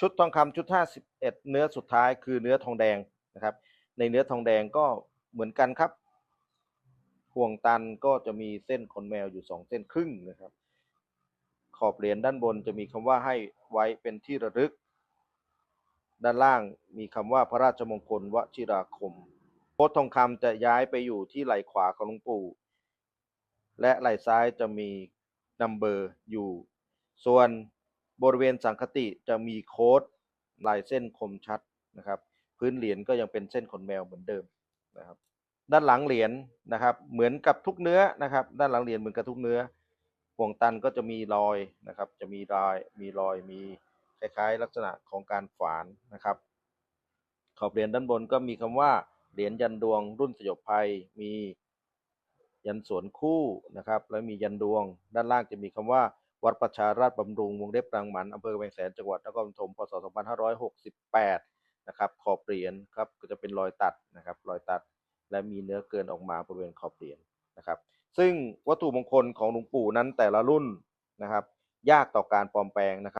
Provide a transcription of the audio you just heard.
ชุดทองคำชุด 51 เนื้อสุดท้ายคือเนื้อทองแดงนะครับ ในเนื้อทองแดงก็เหมือนกันครับ ห่วงตันก็จะมีเส้นขนแมวอยู่สองเส้นครึ่งนะครับ ขอบเหรียญด้านบนจะมีคำว่าให้ไว้เป็นที่ระลึก ด้านล่างมีคำว่าพระราชมงคลวชิราคมโพธิ์ทองคำจะย้ายไปอยู่ที่ไหล่ขวาของหลวงปู่ และไหล่ซ้ายจะมีนัมเบอร์อยู่ ส่วน บริเวณสังคติจะมีโค้ดลายเส้นคมชัดนะครับ พื้นเหรียญก็ยังเป็นเส้นขนแมวเหมือนเดิมนะครับ ด้านหลังเหรียญนะครับ เหมือนกับทุกเนื้อนะครับ ด้านหลังเหรียญเหมือนกับทุกเนื้อห่วงตันก็จะมีรอยนะครับ จะมีรอยมีรอยมีคล้ายๆ ลักษณะของการฝานนะครับ ขอบเหรียญด้านบนก็มีคำว่าเหรียญยันดวงรุ่นสยบภัยมียันสวนคู่นะครับ แล้วมียันดวง ด้านล่างจะมีคำว่า วัดประชาราชบำรุงวงเล็บรังหมันอำเภอแวงแสนจังหวัดนครปฐมพศ 2568 นะครับ ขอบเหรียญครับก็จะเป็นรอยตัดนะครับ รอยตัด และมีเนื้อเกินออกมาบริเวณขอบเหรียญนะครับ ซึ่งวัตถุมงคลของหลวงปู่นั้นแต่ละรุ่นนะครับ ยากต่อการปลอมแปลงนะครับ